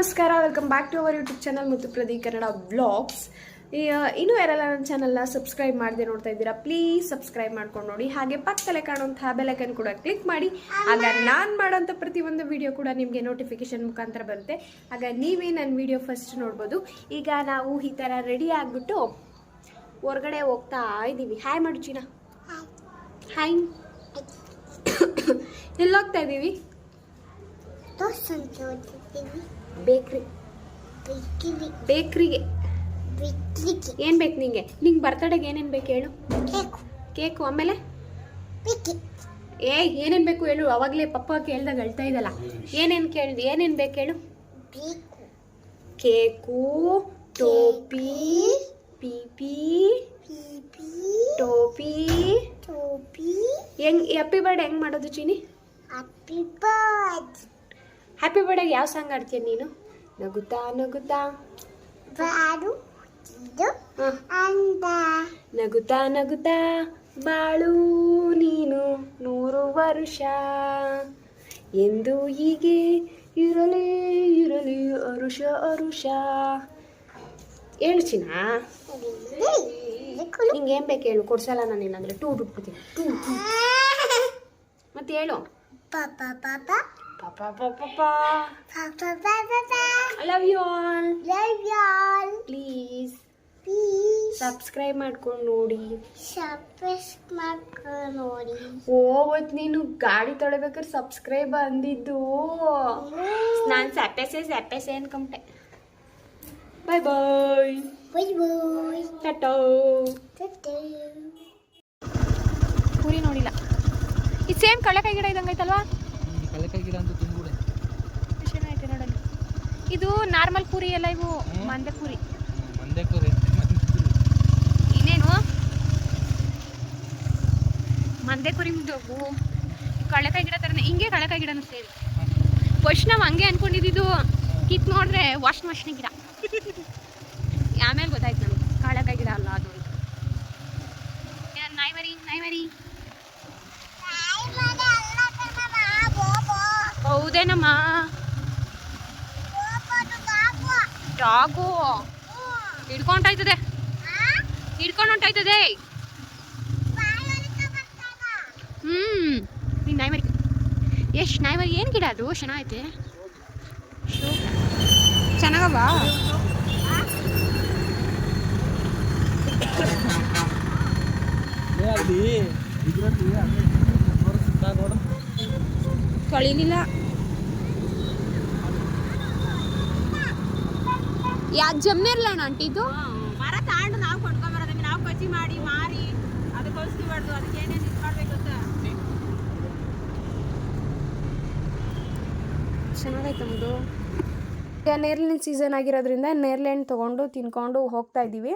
ನಮಸ್ಕಾರ welcome back to our YouTube channel ಮತ್ತು ಪ್ರದಿ ಕನ್ನಡ ವ್ಲಾಗ್ಸ್ ಇನ್ನೂ ಯಾರೆಲ್ಲ ನನ್ನ ಚಾನಲ್ನ ಸಬ್ಸ್ಕ್ರೈಬ್ ಮಾಡದೆ ನೋಡ್ತಾ ಇದ್ದೀರಾ ಪ್ಲೀಸ್ ಸಬ್ಸ್ಕ್ರೈಬ್ ಮಾಡ್ಕೊಂಡು ನೋಡಿ. ಹಾಗೆ ಪಕ್ಕದಲ್ಲೇ ಕಾಣುವಂತಹ ಬೆಲೆಕನ್ ಕೂಡ ಕ್ಲಿಕ್ ಮಾಡಿ. ಆಗ ನಾನು ಮಾಡೋಂಥ ಪ್ರತಿಯೊಂದು ವಿಡಿಯೋ ಕೂಡ ನಿಮಗೆ ನೋಟಿಫಿಕೇಶನ್ ಮುಖಾಂತರ ಬರುತ್ತೆ. ಆಗ ನೀವೇ ನನ್ನ ವಿಡಿಯೋ ಫಸ್ಟ್ ನೋಡ್ಬೋದು. ಈಗ ನಾವು ಈ ಥರ ರೆಡಿ ಆಗಿಬಿಟ್ಟು ಹೊರಗಡೆ ಹೋಗ್ತಾ ಇದ್ದೀವಿ ಹಾಯ್ ಮಾಡು ಚೀನಾ ಹಾಯ್ ಎಲ್ಲೋಗ್ತಾ ಇದ್ದೀವಿ ಬೇಕ್ರಿ. ಬೇಕ್ರಿಗೆ. ಏನ್ ಬೇಕು ನಿಂಗೆ? ನಿಂಗೆ ಬರ್ತಡೆಗೆ ಏನೇನು ಬೇಕು ಹೇಳು? ಕೇಕು. ಆಮೇಲೆ? ಏ ಏನೇನು ಬೇಕು ಹೇಳು? ಅವಾಗಲೇ ಪಪ್ಪ ಕೇಳ್ದಾಗ ಹೇಳ್ತಾ ಇದ್ದಲ್ಲ ಏನೇನು ಕೇಳ್ದು ಏನೇನು ಬೇಕು ಹೇಳು? ಬೇಕು. ಕೇಕು ಟೋಪಿ ಪಿಪಿ ಪಿಪಿ ಟೋಪಿ. ಟೋಪಿ. ಹೆಂಗ್ ಹ್ಯಾಪಿ ಬರ್ಡ್ ಹೆಂಗ್ ಮಾಡೋದು ಚೀನಿ? Happy bird. ಹ್ಯಾಪಿ ಬರ್ಡೇಗೆ ಯಾವ ಸಾಂಗ್ ಆಡ್ತೀಯ ನೀನು? ನಗುತ್ತಾ ನಗುತ್ತಾ. ಬಾಳು ಹಾಂ. ನಗುತ್ತಾ ನಗುತ್ತಾ ಬಾಳು ನೀನು ನೂರು ವರ್ಷ. ಎಂದು ಹೀಗೆ ಇರಲಿ ಇರಲಿ ಅರುಷ ಅರುಷ. ಹೇಳು ಚಿನ್ನ ನಿಂಗೆ ಏನ್ ಬೇಕು ಹೇಳು ಕೊಡ್ಸಲ್ಲ ನಾನು ಏನಂದ್ರೆ. ಟೂ ಬಿಟ್ಬಿಡ್ತೀನಿ. ಟೂ. ಮತ್ತೆ ಹೇಳು. ಪಾಪ ಪಾಪ. ಪಾಪ pa pa. I I love you all love all. Please. Please. Subscribe ಮಾಡ್ಕೊಂಡು ನೋಡಿ. ಸಬ್ಸ್ಕ್ರೈಬ್ ಮಾಡ್ಕೊಂಡು ನೋಡಿ. ಓ ಅವತ್ತು ನೀನು ಗಾಡಿ ತೊಳಿಬೇಕಾದ್ರೆ ಸಬ್ಸ್ಕ್ರೈಬ್ ಅಂದಿದ್ದು. ನಾನು ಸಪ್ಪೆಸೆ ಸಪ್ಪೆಸೆ ಅನ್ಕೊಂಬಿಟ್ಟೆ ಬಾಯ್ ಬಾಯ್ ಬೈ ಬಾಯ್ ಟಟೋ ಟಟೋ ಪೂರಿ ನೋಡಿಲ್ಲ. ಇದು ಸೇಮ್ ಕಳೆಕಾಯಿ ಗಿಡ ಇದಂಗೈತಲ್ವಾ ಕಲೆಕಾಯಿ ಗಿಡ ಅಂತೂ ನೋಡಲ್ಲಿ. ಇದು ನಾರ್ಮಲ್ ಪೂರಿ ಎಲ್ಲ ಇವು? ಮಂದೆ ಪೂರಿ. ಮಂದೆ ಪೂರಿ ಇನ್ನೇನು? ಮಂದೆ ಕುರಿ ಮುದ್ದು ಕಳೆಕಾಯಿ ಗಿಡ ಥರನೇ ಹಿಂಗೆ ಕಳೆಕಾಯಿ ಗಿಡನೂ ಸೇರಿ. ಫಸ್ಟ್ ನಾವು ಹಂಗೆ ಅನ್ಕೊಂಡಿದ್ದು ಕಿತ್ ನೋಡಿದ್ರೆ ವಾಶ್ ವಾಶ್ನ ಗಿಡ. ಆಮೇಲೆ ಗೊತ್ತಾಯ್ತು ನಮಗೆ. ಕಳೆಕಾಯಿ ಗಿಡ ಅಲ್ಲ ಅದು ನಾಯಿ ಮರಿ ನಾಯಿ ಮರಿ. ಹೌದೇನಮ್ಮ ಡಾಗು. ಹಿಡ್ಕೊಂಡು ಹಿಡ್ಕೊಂಡು ಹೊಂಟಾಯ್ತದೆ. ಹ್ಮ್. ನೀನ್ ನಾಯಿ ಮರಿ. ಎಷ್ಟು ನಾಯಿ ಏನು ಗಿಡ ಅದು? ಚೆನ್ನಾಗೈತೆ. ಚೆನ್ನಾಗವ? ಅಲ್ಲಿ ಇದ್ರಲ್ಲಿ ಅಲ್ಲಿ ತೋರಿಸ್ತಾ ನೋಡು ತೊಳಿಲಿಲ್ಲ ಯಾ ಜಮ್ಮೆ ಆಂಟಿ ಇದು? ಮರ ತಗೊಂಡು ನಾವು ಕೊಂಡ್ಕೊಂಬರೋದಕ್ಕೆ ನಾವು ಕಚ್ಚಿ ಮಾಡಿ ಮಾರಿ ಅದಕ್ಕೆ ಅದಕ್ಕೆ ಏನೇನು ಇದು ಮಾಡ್ಬೇಕು ಅಂತ. ಚೆನ್ನಾಗೈತೆ ನಮ್ಮದು ಈಗ ನೇರ್ಲಿನ ಸೀಸನ್ ಆಗಿರೋದ್ರಿಂದ ನೇರ್ಲೆ ಹಣ್ಣು ತೊಗೊಂಡು ತಿನ್ಕೊಂಡು ಹೋಗ್ತಾ ಇದ್ದೀವಿ.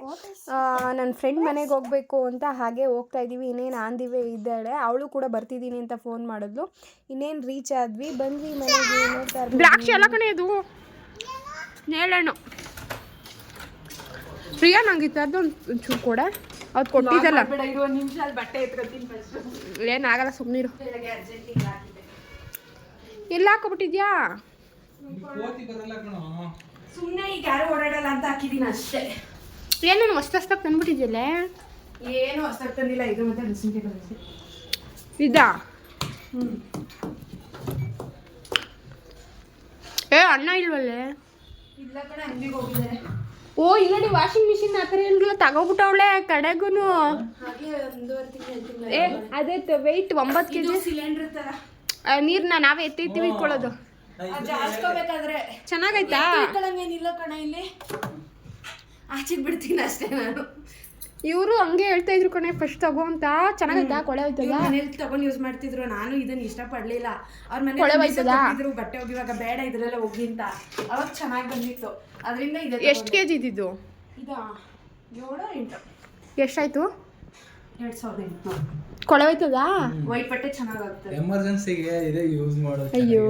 ನನ್ನ ಫ್ರೆಂಡ್ ಮನೆಗೆ ಹೋಗಬೇಕು ಅಂತ ಹಾಗೆ ಹೋಗ್ತಾ ಇದ್ದೀವಿ. ಇನ್ನೇನು ಆಂದಿವೆ ಇದ್ದಾಳೆ. ಅವಳು ಕೂಡ ಬರ್ತಿದ್ದೀನಿ ಅಂತ ಫೋನ್ ಮಾಡಿದ್ಲು. ಇನ್ನೇನು ರೀಚ್ ಆದ್ವಿ. ಬಂದ್ವಿ ಮನೆಗೆ. ದ್ರಾಕ್ಷಿ ಎಲ್ಲ ಕಣೆ ಇದು. ನೇರಳೆಹಣ್ಣು. ಪ್ರಿಯಾ ನಂಗೆ ಅದು ಒಂಚೂರು ಕೂಡ. ಅದು ಕೊಟ್ಟಿದ್ದಲ್ಲ. ಏನಾಗಲ್ಲ ಸುಮ್ಮನಿರು ಎಲ್ಲ ಹಾಕೊಬಿಟ್ಟಿದ್ಯಾ ಕೋತಿ ಬರಲ್ಲ ಕಣೋ. ಸುಮ್ಮನೆ ಈಗ ಯಾರು ಓಡಾಡಲ್ಲ ಅಂತ ಹಾಕಿದೀನಿ ಅಷ್ಟೇ. ಏನು ಹೊಸ್ತ ಹೊಸ್ತಾಗಿ ತಂದ್ಬಿಟ್ಟಿದ್ಯಲ್ಲ? ಏನು ಹೊಸ್ತಾಗ ತಂದಿಲ್ಲ ಇದು ಮತ್ತೆ ಡ್ರೆಸ್ಸಿಂಗ್ ಟೇಬಲ್ ಇದಾ? ಏ ಅಣ್ಣ ಇಲ್ವಲ್ಲೇ? ಇಲ್ಲ ಕಡೆ ಅಂಗಡಿಗೆ ಹೋಗಿದ್ದಾರೆ ಓ ಇಲ್ಲ ನೀವು ವಾಷಿಂಗ್ ಮಿಷಿನ್ ಆ ಥರ ಏನಿಲ್ಲ ತಗೋಬಿಟ್ಟವಳೆ ಕಡೆಗೂ ಹಾಗೆ ಒಂದೂವರೆ ತಿಂಗಳು ತಿಂಗಳು ಏ ಅದೇ ವೆಯ್ಟ್ ಒಂಬತ್ತು ಕೆ ಜಿ ಸಿಲಿಂಡರ್ ಥರ ನೀರನ್ನ ನಾವೇ ಎತ್ತಿ ಇಟ್ಕೊಳ್ಳೋದು. ಜಾಸ್ಕೋಬೇಕಾದ್ರೆ ಚೆನ್ನಾಗೈತಾ? ಏನಿಲ್ಲ ಕಣ ಇಲ್ಲಿ. ಆಚೆ ಬಿಡ್ತೀನಿ ಅಷ್ಟೇ ನಾನು. ಇವರು ಹಂಗೆ ಹೇಳ್ತಾ ಇದ್ರು ಕಣೆ ಫಸ್ಟ್ ತಗೋ ಅಂತ. ಚೆನ್ನಾಗೈತಾ? ಕೊಳೆ ಹೋಯ್ತಲ್ಲ? ಮನೇಲಿ ತಗೊಂಡು ಯೂಸ್ ಮಾಡ್ತಿದ್ರು. ನಾನು ಇದನ್ನ ಇಷ್ಟಪಡ್ಲಿಲ್ಲ. ಅವ್ರ ಕೊಳೆ ಮನೆ ಹೋಯ್ತದಾ? ಬಟ್ಟೆ ಒಗಿವಾಗ ಬೇಡ ಇದ್ರಲ್ಲೇ ಹೋಗಿ ಅಂತ. ಅವಾಗ ಚೆನ್ನಾಗಿ ಬಂದಿತ್ತು. ಅದರಿಂದ ಇದೆ ಎಷ್ಟು ಕೆ ಜಿ ಇದ್ದಿದ್ದು? ಇದು? ಏಳು ಎಂಟು. ಎಷ್ಟಾಯ್ತು ಎರಡ್ ಸಾವಿರದ ಎಂಟುನೂರು ಕೊಳೆ ಹೋಯ್ತದಾ ವೈಟ್ ಬಟ್ಟೆ ಚೆನ್ನಾಗಾಗ್ತದೆ. ಎಮರ್ಜೆನ್ಸಿಗೆ ಇದೇ ಯೂಸ್ ಮಾಡೋದು ಅಯ್ಯೋ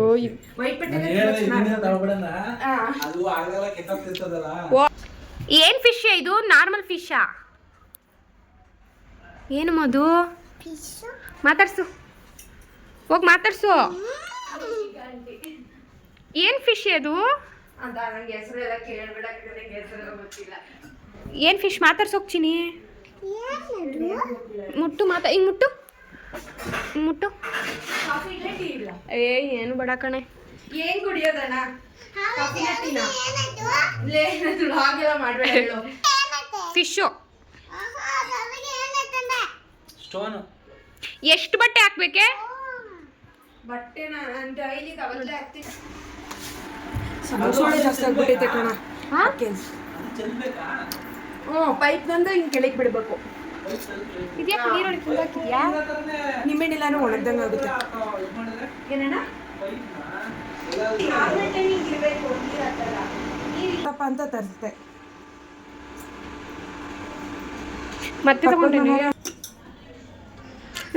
ವೈಟ್ ಬಟ್ಟೆ ಅದು ಆಗಲ್ಲ ಕೆಟ್ಟೋಗ್ತಿರ್ತದಲ್ಲ ಏನ್ ಏನು ಫಿಶ್ ಇದು? ನಾರ್ಮಲ್ ಫಿಶಾ ಏನು ಮದು ಪಿಸ್ಸು ಮಾತಾಡ್ಸು. ಹೋಗಿ ಮಾತಾಡ್ಸು. ಏನು ಫಿಶ್ ಅದು ಅಂತ ನಂಗೆ ಹೆಸರು ಎಲ್ಲ ಕೇಳ್ಬಿಡಕ್ಕೆ ನಂಗೆ ಹೆಸರು ಗೊತ್ತಿಲ್ಲ. ಏನು ಫಿಶ್ ಮಾತಾಡ್ಸೋಗ್ತೀನಿ ಮುಟ್ಟು ಮಾತಾ ಹಿಂಗೆ ಮುಟ್ಟು. ಮುಟ್ಟು. ಏ ಏನು ಬಡ ಕಣೆ. ಏನ್ ಕುಡಿಯೋದಣ್ಣ ಫಿಶು. ಸ್ಟೋನ್. ಎಷ್ಟು ಬಟ್ಟೆ ಹಾಕ್ಬೇಕೆ? ಬಟ್ಟೆ ನಾನು ಡೈಲಿ ಅವತ್ತೇ ಹಾಕ್ತೀನಿ. ಸೋಳೆ ಜಾಸ್ತಿ ಆಗ್ಬಿಟ್ಟೈತೆ ಕಣ. ಹ್ಞೂ ಪೈಪ್ ಬಂದು ಹಿಂಗೆ ಕೆಳಗೆ ಬಿಡಬೇಕು. ಇದ್ಯಾಕೆ ನೀರೊಳಗೆ ಫುಲ್ ಹಾಕಿದ್ಯಾ ನಿಂಬೆಹಣ್ಣಿಲ್ಲಾನು ಒಣಗ್ದಂಗೆ ಆಗುತ್ತೆ. ಏನಣ್ಣ? ತಪ್ಪ ಅಂತ ತರಿಸ್ತೆ ಮತ್ತೆ ತಗೊಂಡೇನೆ.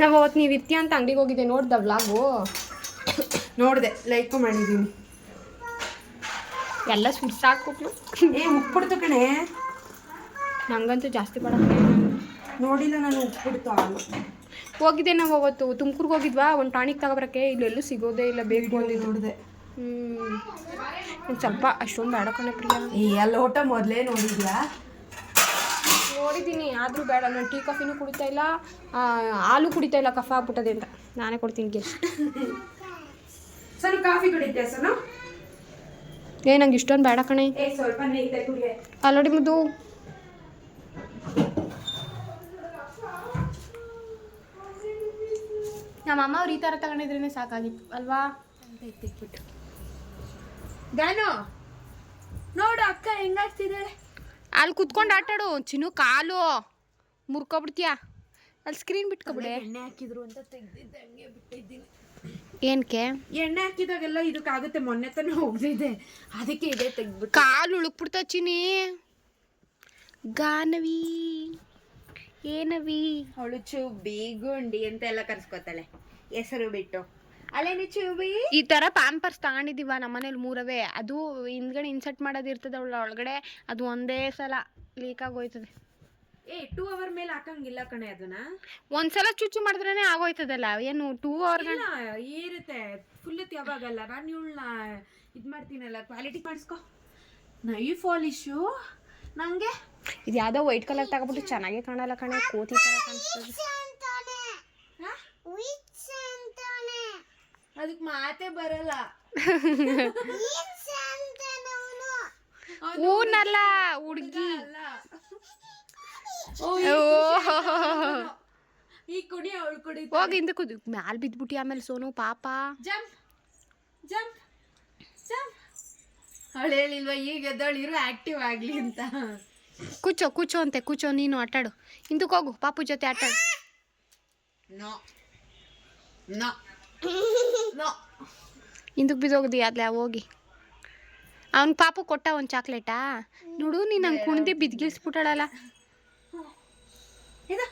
ನಾವು ಅವತ್ತು ನೀವು ಇರ್ತೀಯ ಅಂತ ಅಂಗಡಿಗೆ ಹೋಗಿದ್ದೆ ನೋಡ್ದ ವ್ಲಾಗು ನೋಡಿದೆ ಲೈಕ್ ಮಾಡಿದ್ದೀನಿ ಎಲ್ಲ ಸುಡ್ಸ್ ಹಾಕ್ಬಿಟ್ಲು ಏ ಉಪ್ಪಿಡ್ತು ಕಣೆ. ನಂಗಂತೂ ಜಾಸ್ತಿ ಬಡ ನೋಡಿಲ್ಲ ನಾನು ಉಪ್ಪಿಡ್ತು ಹಾಲು ಹೋಗಿದ್ದೆ ನಾವು ಅವತ್ತು ತುಮಕೂರ್ಗೆ ಹೋಗಿದ್ವಾ? ಒಂದು ಟಾನಿಕ್ ತಗೊಬರಕ್ಕೆ. ಇಲ್ಲೆಲ್ಲೂ ಸಿಗೋದೇ ಇಲ್ಲ ಬೇಗ ಬಂದಿದ್ದು ನೋಡಿದೆ. ಹ್ಞೂ ಒಂದು ಸ್ವಲ್ಪ ಅಷ್ಟೊಂದು ಬೇಡ ಕಣೆ ಪ್ರಿಯ. ಈ ಎಲ್ಲ ಊಟ ಮೊದಲೇ ನೋಡಿದ್ಯಾ? ನೋಡಿದ್ದೀನಿ ಆದರೂ ಬೇಡ. ನಾನು ಟೀ ಕಾಫಿನೂ ಕುಡಿತಾ ಇಲ್ಲ. ಹಾಲು ಕುಡಿತಾ ಇಲ್ಲ ಕಫ ಆಗ್ಬಿಟ್ಟದೆ ಅಂತ. ನಾನೇ ಕೊಡ್ತೀನಿ ಗೆಸ್ಟ್. ಕಾಫಿ ಕುಡಿತೆ ಸರ್ ಏ ನಂಗೆ ಇಷ್ಟೊಂದು ಬೇಡ ಕಣೆ. ಸ್ವಲ್ಪ ಆಲ್ರೆಡಿ ಮುದ್ದು. ನಮ್ಮ ಅಮ್ಮ ಅವ್ರು ಈ ಥರ ತಗೊಂಡಿದ್ರೇ ಸಾಕಾಗಿತ್ತು ಅಲ್ವಾ? ಅಂತ ನೋಡು ಅಕ್ಕ ಹೆಂಗಾಗ್ತಿದ್ದಾಳೆ? ಅಲ್ಲಿ ಕುತ್ಕೊಂಡು ಆಟಾಡು ಚಿನ್ನು ಕಾಲು ಮುರ್ಕೊಬಿಡ್ತೀಯಾ? ಅಲ್ಲಿ ಸ್ಕ್ರೀನ್ ಬಿಟ್ಕೊಬಿಡೆ. ಎಣ್ಣೆ ಹಾಕಿದ್ರು ಅಂತ ತೆಗ್ದಿದ್ದೆ ಹಂಗೆ ಬಿಟ್ಟಿದ್ದೀನಿ. ಏನಕ್ಕೆ ಎಣ್ಣೆ ಹಾಕಿದಾಗೆಲ್ಲ ಇದಕ್ಕಾಗುತ್ತೆ ಮೊನ್ನೆ ತಾನೇ ಹೋಗ್ದಿದೆ. ಅದಕ್ಕೆ ಇದೆ ತೆಗ್ದು ಕಾಲು ಉಳುಕ್ಬಿಡ್ತಾ ಚಿನಿ ಗಾನವಿ. ಏನವಿ ಅವಳು ಬೀಗುಂಡಿ ಗುಂಡಿ ಅಂತ ಎಲ್ಲ ಕರ್ಸ್ಕೊತಾಳೆ. ಹೆಸರು ಬಿಟ್ಟು. ಅಲ್ಲೇನಿ ಚುಬಿ? ಈ ತರ ಪ್ಯಾಂಪರ್ಸ್ ತಗೊಂಡಿದ್ದೀವ ನಮ್ಮನೇಲಿ ಮೂರವೇ. ಅದು ಹಿಂದ್ಗಡೆ ಇನ್ಸರ್ಟ್ ಮಾಡೋದು ಇರ್ತದೆ ಅವಳ ಒಳಗಡೆ. ಅದು ಒಂದೇ ಸಲ ಲೀಕ್ ಆಗೋಯ್ತದೆ. ಏ ಟೂ ಅವರ್ ಮೇಲೆ ಹಾಕಂಗಿಲ್ಲ ಕಣೆ ಅದನ್ನ. ಒಂದ್ಸಲ ಚುಚ್ಚು ಮಾಡಿದ್ರೇನೆ ಆಗೋಯ್ತದಲ್ಲ. ಏನು ಟೂ ಅವರ್ ಇಲ್ಲ ಇರುತ್ತೆ ಫುಲ್ ಯಾವಾಗಲ್ಲ. ನಾನು ಇವಳನ್ನ ಇದು ಮಾಡ್ತೀನಲ್ಲ ಕ್ವಾಲಿಟಿ ಮಾಡಿಸ್ಕೊ. ನೈ ಫಾಲಿಶು ನಂಗೆ ಇದು ಯಾವುದೋ ವೈಟ್ ಕಲರ್ ತಗೊಬಿಟ್ಟು ಚೆನ್ನಾಗೇ ಕಾಣಲ್ಲ ಕಣೆ ಕೋತಿ ತರ ಕಾಣಿಸ್ತದೆ ಅದಕ್ಕೆ ಮಾತೇ ಬರಲ್ಲ. ಊನಲ್ಲ ಹುಡುಗಿ. ಈ ಕುಡಿ ಅವಳು ಕುಡಿ ಹೋಗಿ ಹಿಂದೆ ಕುದಿ. ಮ್ಯಾಲ್ ಬಿದ್ಬಿಟ್ಟಿ ಆಮೇಲೆ ಸೋನು ಪಾಪ. Jump jump jump. ಅವಳು ಹೇಳಿಲ್ವಾ ಈಗ ಎದ್ದವಳು ಇರು ಆಕ್ಟಿವ್ ಆಗ್ಲಿ ಅಂತ. ಕೂಚೋ ಕೂಚೋ ಅಂತೆ ಕೂಚೋ ನೀನು ಆಟಾಡು ಹಿಂದಕ್ಕೆ ಹೋಗು ಪಾಪು ಜೊತೆ ಆಟಾಡು ಹಿಂದಕ್ಕೆ ಬಿದ್ದೋಗ್ದಿ ಅದ್ಲ ಹೋಗಿ ಅವ್ನ ಪಾಪು ಕೊಟ್ಟ ಒಂದು ಚಾಕ್ಲೇಟಾ ನೋಡು ನೀನು ಹಂಗೆ ಕುಣ್ದೆ ಇದು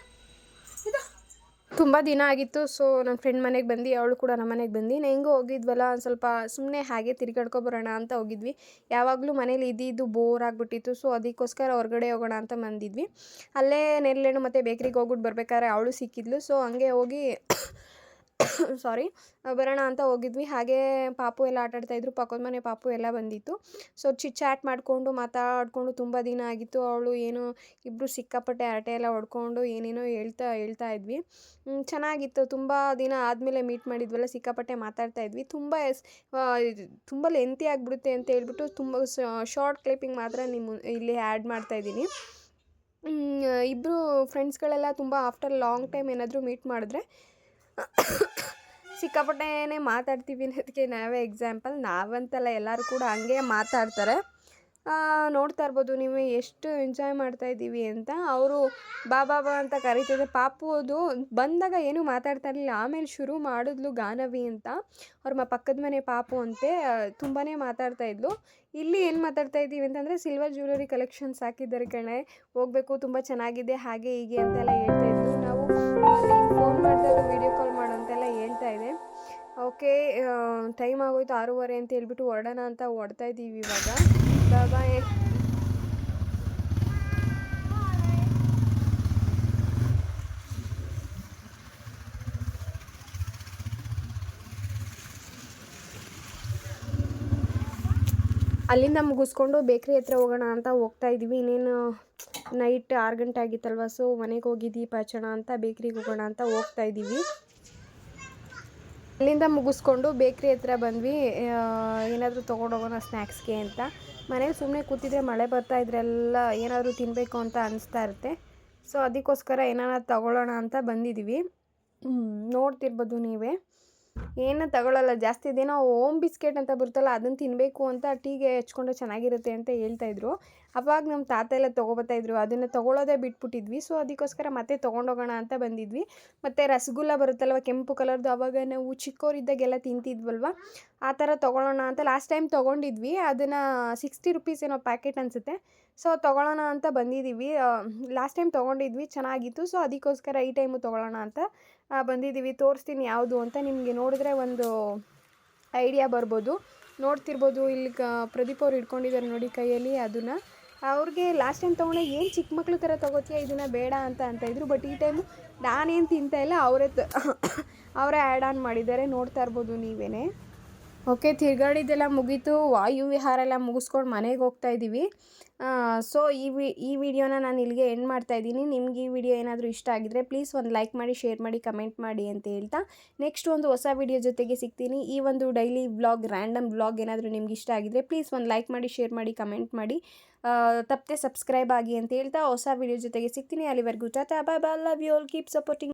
ತುಂಬ ದಿನ ಆಗಿತ್ತು. ಸೊ ನನ್ನ ಫ್ರೆಂಡ್ ಮನೆಗೆ ಬಂದು ಅವಳು ಕೂಡ ನಮ್ಮ ಮನೆಗೆ ಬಂದು ಹೆಂಗೋ ಹೋಗಿದ್ವಲ್ಲ, ಒಂದು ಸ್ವಲ್ಪ ಸುಮ್ಮನೆ ಹಾಗೆ ತಿರ್ಗಾಡ್ಕೊ ಬರೋಣ ಅಂತ ಹೋಗಿದ್ವಿ. ಯಾವಾಗಲೂ ಮನೇಲಿ ಇದ್ದಿದ್ದು ಬೋರ್ ಆಗಿಬಿಟ್ಟಿತ್ತು. ಸೊ ಅದಕ್ಕೋಸ್ಕರ ಹೊರಗಡೆ ಹೋಗೋಣ ಅಂತ ಬಂದಿದ್ವಿ. ಅಲ್ಲೇ ನೆರಳೆಣ್ಣು ಮತ್ತು ಬೇಕ್ರಿಗೆ ಹೋಗ್ಬಿಟ್ಟು ಬರ್ಬೇಕಾದ್ರೆ ಅವಳು ಸಿಕ್ಕಿದ್ಲು. ಸೊ ಹಂಗೆ ಹೋಗಿ ಸಾರಿ ಬರೋಣ ಅಂತ ಹೋಗಿದ್ವಿ. ಹಾಗೆ ಪಾಪು ಎಲ್ಲ ಆಟಾಡ್ತಾಯಿದ್ರು ಪಕ್ಕದ ಮನೆ ಪಾಪು ಎಲ್ಲ ಬಂದಿತ್ತು. ಸೊ ಚಿಟ್ ಚಾಟ್ ಮಾಡಿಕೊಂಡು ಮಾತಾಡಿಕೊಂಡು ತುಂಬ ದಿನ ಆಗಿತ್ತು. ಅವಳು ಏನು ಇಬ್ಬರು ಸಿಕ್ಕಾಪಟ್ಟೆ ಹರಟೆ ಎಲ್ಲ ಹೊಡ್ಕೊಂಡು ಏನೇನೋ ಹೇಳ್ತಾ ಹೇಳ್ತಾ ಇದ್ವಿ. ಚೆನ್ನಾಗಿತ್ತು. ತುಂಬ ದಿನ ಆದಮೇಲೆ ಮೀಟ್ ಮಾಡಿದ್ವಲ್ಲ, ಸಿಕ್ಕಾಪಟ್ಟೆ ಮಾತಾಡ್ತಾ ಇದ್ವಿ. ತುಂಬ ತುಂಬ ಲೆಂತಿ ಆಗಿಬಿಡುತ್ತೆ ಅಂತ ಹೇಳ್ಬಿಟ್ಟು ತುಂಬ ಶಾರ್ಟ್ ಕ್ಲಿಪ್ಪಿಂಗ್ ಮಾತ್ರ ನಿಮ್ಮ ಇಲ್ಲಿ ಆ್ಯಡ್ ಮಾಡ್ತಾಯಿದ್ದೀನಿ ಇಬ್ಬರು ಫ್ರೆಂಡ್ಸ್ಗಳೆಲ್ಲ ತುಂಬ ಆಫ್ಟರ್ ಲಾಂಗ್ ಟೈಮ್ ಏನಾದರೂ ಮೀಟ್ ಮಾಡಿದ್ರೆ ಸಿಕ್ಕಾಪಟ್ಟೆನೇ ಮಾತಾಡ್ತೀವಿ ಅನ್ನೋದಕ್ಕೆ ನಾವೇ ಎಕ್ಸಾಂಪಲ್ ನಾವಂತಲ್ಲ ಎಲ್ಲರೂ ಕೂಡ ಹಂಗೆ ಮಾತಾಡ್ತಾರೆ. ನೋಡ್ತಾ ಇರ್ಬೋದು ನೀವು ಎಷ್ಟು ಎಂಜಾಯ್ ಮಾಡ್ತಾ ಇದ್ದೀವಿ ಅಂತ. ಅವರು ಬಾ ಬಾ ಬಾ ಅಂತ ಕರೀತಿದ್ದೆ ಪಾಪು ಅದು ಬಂದಾಗ ಏನೂ ಮಾತಾಡ್ತಾ ಇರಲಿಲ್ಲ. ಆಮೇಲೆ ಶುರು ಮಾಡಿದ್ಲು ಗಾನವಿ ಅಂತ. ಅವ್ರ ಮ ಪಕ್ಕದ ಮನೆ ಪಾಪು ಅಂತೆ ತುಂಬಾ ಮಾತಾಡ್ತಾ ಇದ್ಲು. ಇಲ್ಲಿ ಏನು ಮಾತಾಡ್ತಾ ಇದ್ದೀವಿ ಅಂತಂದರೆ ಸಿಲ್ವರ್ ಜ್ಯುವೆಲರಿ ಕಲೆಕ್ಷನ್ಸ್ ಹಾಕಿದ್ದಾರೆ ಕಣೆ. ಹೋಗಬೇಕು, ತುಂಬ ಚೆನ್ನಾಗಿದೆ, ಹಾಗೆ, ಹೀಗೆ ಅಂತೆಲ್ಲ ಹೇಳ್ತಾ ಇದ್ದರು ನಾವು ಫೋನ್ ಮಾಡಿದಾಗ ವೀಡಿಯೋ ಕಾಲ್ ಮಾಡು ಅಂತೆಲ್ಲ ಹೇಳ್ತಾ ಇದೆ. ಓಕೆ ಟೈಮ್ ಆಗೋಯ್ತು ಆರೂವರೆ ಅಂತ ಹೇಳ್ಬಿಟ್ಟು ಹೊರಡೋಣ ಅಂತ ಹೊಡ್ತಾ ಇದ್ದೀವಿ ಇವಾಗ. ಅಲ್ಲಿಂದ ಮುಗಿಸ್ಕೊಂಡು ಬೇಕ್ರಿ ಹತ್ರ ಹೋಗೋಣ ಅಂತ ಹೋಗ್ತಾ ಇದ್ವಿ ಇನ್ನೇನು ನೈಟ್ ಆರು ಗಂಟೆ ಆಗಿತ್ತಲ್ವ? ಸೊ ಮನೆಗೆ ಹೋಗಿ ದೀಪ ಹಚ್ಚೋಣ ಅಂತ ಬೇಕ್ರಿಗೆ ಹೋಗೋಣ ಅಂತ ಹೋಗ್ತಾ ಇದ್ದೀವಿ. ಅಲ್ಲಿಂದ ಮುಗಿಸ್ಕೊಂಡು ಬೇಕ್ರಿ ಹತ್ರ ಬಂದ್ವಿ. ಏನಾದರೂ ತೊಗೊಂಡೋಗೋಣ ಸ್ನ್ಯಾಕ್ಸ್ಗೆ ಅಂತ. ಮನೇಲಿ ಸುಮ್ಮನೆ ಕೂತಿದ್ರೆ ಮಳೆ ಬರ್ತಾ ಇದ್ರೆಲ್ಲ ಏನಾದರೂ ತಿನ್ನಬೇಕು ಅಂತ ಅನಿಸ್ತಾ ಇರುತ್ತೆ. ಸೊ ಅದಕ್ಕೋಸ್ಕರ ಏನಾರ ತಗೊಳ್ಳೋಣ ಅಂತ ಬಂದಿದ್ದೀವಿ ನೋಡ್ತಿರ್ಬೋದು ನೀವೇ. ಏನು ತಗೊಳ್ಳಲ್ಲ ಜಾಸ್ತಿ ದಿನ ಓಮ್ ಬಿಸ್ಕೆಟ್ ಅಂತ ಬರುತ್ತಲ್ಲ ಅದನ್ನು ತಿನ್ನಬೇಕು ಅಂತ ಟೀಗೆ ಹಚ್ಕೊಂಡ್ರೆ ಚೆನ್ನಾಗಿರುತ್ತೆ ಅಂತ ಹೇಳ್ತಾಯಿದ್ರು ಅವಾಗ ನಮ್ಮ ತಾತ ಎಲ್ಲ ಇದ್ರು. ಅದನ್ನು ತೊಗೊಳ್ಳೋದೇ ಬಿಟ್ಬಿಟ್ಟಿದ್ವಿ. ಸೊ ಅದಕ್ಕೋಸ್ಕರ ಮತ್ತೆ ತೊಗೊಂಡೋಗೋಣ ಅಂತ ಬಂದಿದ್ವಿ. ಮತ್ತು ರಸಗುಲ್ಲ ಬರುತ್ತಲ್ವ, ಕೆಂಪು ಕಲರ್ದು, ಅವಾಗ ನಾವು ಚಿಕ್ಕವರಿದ್ದಾಗೆಲ್ಲ ತಿಂತಿದ್ವಲ್ವ? ಆ ಥರ ತೊಗೊಳ್ಳೋಣ ಅಂತ ಲಾಸ್ಟ್ ಟೈಮ್ ತೊಗೊಂಡಿದ್ವಿ. ಅದನ್ನು ಸಿಕ್ಸ್ಟಿ ರುಪೀಸ್ ಏನೋ ಪ್ಯಾಕೆಟ್ ಅನಿಸುತ್ತೆ. ಸೊ ತೊಗೊಳ್ಳೋಣ ಅಂತ ಬಂದಿದ್ದೀವಿ. ಲಾಸ್ಟ್ ಟೈಮ್ ತೊಗೊಂಡಿದ್ವಿ, ಚೆನ್ನಾಗಿತ್ತು. ಸೊ ಅದಕ್ಕೋಸ್ಕರ ಈ ಟೈಮು ತೊಗೊಳ್ಳೋಣ ಅಂತ ಬಂದಿದ್ದೀವಿ. ತೋರಿಸ್ತೀನಿ ಯಾವುದು ಅಂತ ನಿಮಗೆ ನೋಡಿದ್ರೆ ಒಂದು ಐಡಿಯಾ ಬರ್ಬೋದು. ನೋಡ್ತಿರ್ಬೋದು, ಇಲ್ಲಿ ಕ, ಪ್ರದೀಪ್ ಅವ್ರು ಇಟ್ಕೊಂಡಿದ್ದಾರೆ ನೋಡಿ ಕೈಯಲ್ಲಿ ಅದನ್ನು. ಅವ್ರಿಗೆ ಲಾಸ್ಟ್ ಟೈಮ್ ತೊಗೊಂಡೆ, ಏನು ಚಿಕ್ಕ ಮಕ್ಳು ಥರ ತೊಗೋತೀಯ? ಇದನ್ನು ಬೇಡ ಅಂತ ಅಂತ ಇದ್ರು. ಬಟ್ ಈ ಟೈಮು ನಾನೇನು ತಿಂತಾಯಿಲ್ಲ ಅವರೇ ಅವರೇ ಆ್ಯಡ್ ಆನ್ ಮಾಡಿದ್ದಾರೆ. ನೋಡ್ತಾ ಇರ್ಬೋದು ನೀವೇ ಓಕೆ ತಿರ್ಗಾಡಿದ್ದೆಲ್ಲ ಮುಗೀತು. ವಾಯು ವಿಹಾರ ಎಲ್ಲ ಮುಗಿಸ್ಕೊಂಡು ಮನೆಗೆ ಹೋಗ್ತಾ ಇದ್ದೀವಿ ಸೊ ಈ ವಿ, ಈ ವಿಡಿಯೋನ ನಾನು ಇಲ್ಲಿಗೆ ಎಂಡ್ ಮಾಡ್ತಾ ಇದ್ದೀನಿ. ನಿಮ್ಗೆ ಈ ವಿಡಿಯೋ ಏನಾದರೂ ಇಷ್ಟ ಆಗಿದ್ರೆ ಪ್ಲೀಸ್ ಒಂದು ಲೈಕ್ ಮಾಡಿ ಶೇರ್ ಮಾಡಿ ಕಮೆಂಟ್ ಮಾಡಿ ಅಂತ ಹೇಳ್ತಾ. ನೆಕ್ಸ್ಟ್ ಒಂದು ಹೊಸ ವಿಡಿಯೋ ಜೊತೆಗೆ ಸಿಗ್ತೀನಿ. ಈ ಒಂದು ಡೈಲಿ ವ್ಲಾಗ್ ರ್ಯಾಂಡಮ್ ವ್ಲಾಗ್ ಏನಾದರೂ ನಿಮ್ಗೆ ಇಷ್ಟ ಆಗಿದ್ರೆ ಪ್ಲೀಸ್ ಒಂದು ಲೈಕ್ ಮಾಡಿ ಶೇರ್ ಮಾಡಿ ಕಮೆಂಟ್ ಮಾಡಿ. ತಪ್ಪದೆ ಸಬ್ಸ್ಕ್ರೈಬ್ ಆಗಿ ಅಂತ ಹೇಳ್ತಾ. ಹೊಸ ವಿಡಿಯೋ ಜೊತೆಗೆ ಸಿಗ್ತೀನಿ. ಅಲ್ಲಿವರೆಗೂ tata, bye bye. Love you all keep supporting